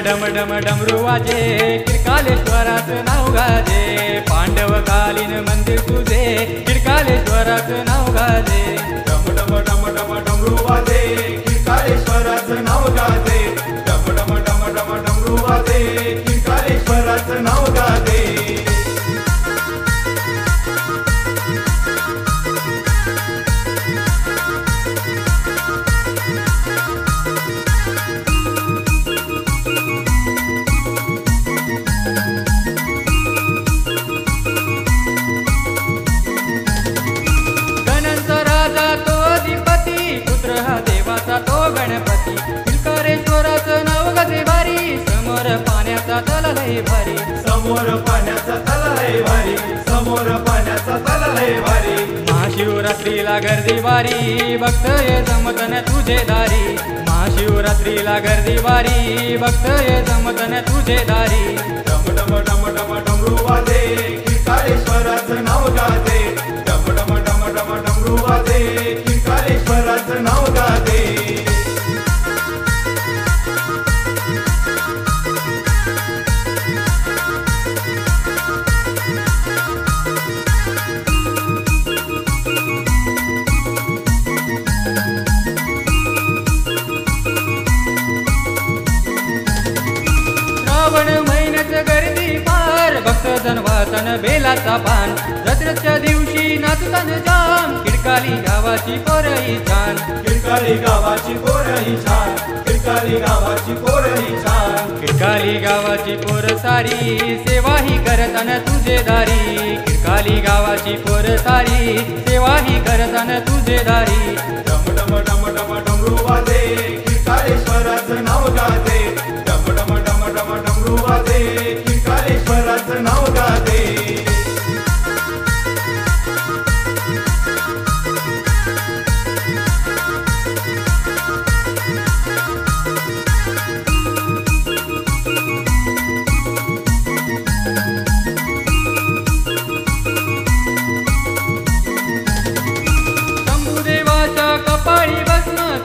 डम डम डमरू वाजे किरकालेश्वराचं नाव गाजे पांडव कालीन मंदिर तुझे किरकालेश्वराचं नाव गाजे डम डम डम डम डमरू वाजे पाण्याचा तल लय भारी. समोर पाण्याचा तला लय भारी. समोर पाण्याचा तला लय भारी. महाशिवरात्रीला गर्दी वारी भक्त ये जमतन तुझे दारी. महाशिवरात्रीला गर्दी वारी भक्त ये जमतन तुझे दारी. डम डम डम डम डमरू वाजे. श्रावण महिन्यात गर्दी पार. भक्त जनवातन बेलाचा पान. जत्रेच्या दिवशी नाचतान जाम. किडकाली गावाची पोरई छान. किरकाली गावाची पोरही छान. किरकाली गावाची पोरही छान. किडकाली गावाची पोर सारी सेवाही करतान तुझे दारी. किडकाली गावाची पोर सारी सेवाही करतान तुझे दारी. डम डम डम डम डमरू वाजे.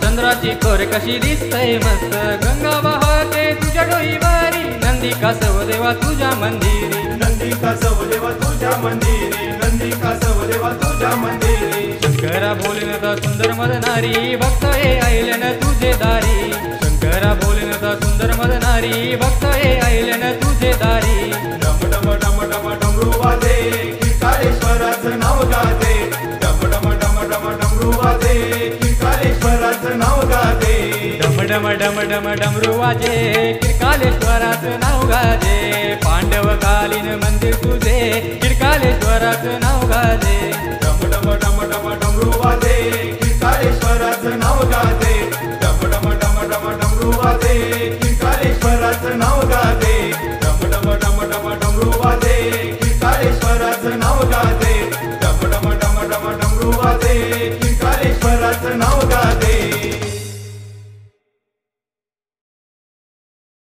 चंद्राची कोर कशी दिसतय मस्त. गंगा वाहते तुझ्या डोईवारी नंदी कासव देवा तुझ्या मंदिरी नंदी कासव देवा तुझ्या मंदिरी नंदी कासव देवा तुझ्या मंदिरी शंकरा बोलनता सुंदर मदनारी भक्त हे ऐलन तुझे दारी शंकरा बोलनता सुंदर मदनारी भक्त हे तुझे दारी डम डम डम डम डमरू वाजे किरकालेश्वराचं नाव गाजे डम डम डम डम डमरू वाजे किरकालेश्वराचं नाव गाजे डम डम डम डम डमरू वाजे किरकालेश्वराचं नाव गाजे कालीन मंदिर तुझे किरकालेश्वराचं नाव गाजे. डम डम डम डम डमरू वाजे.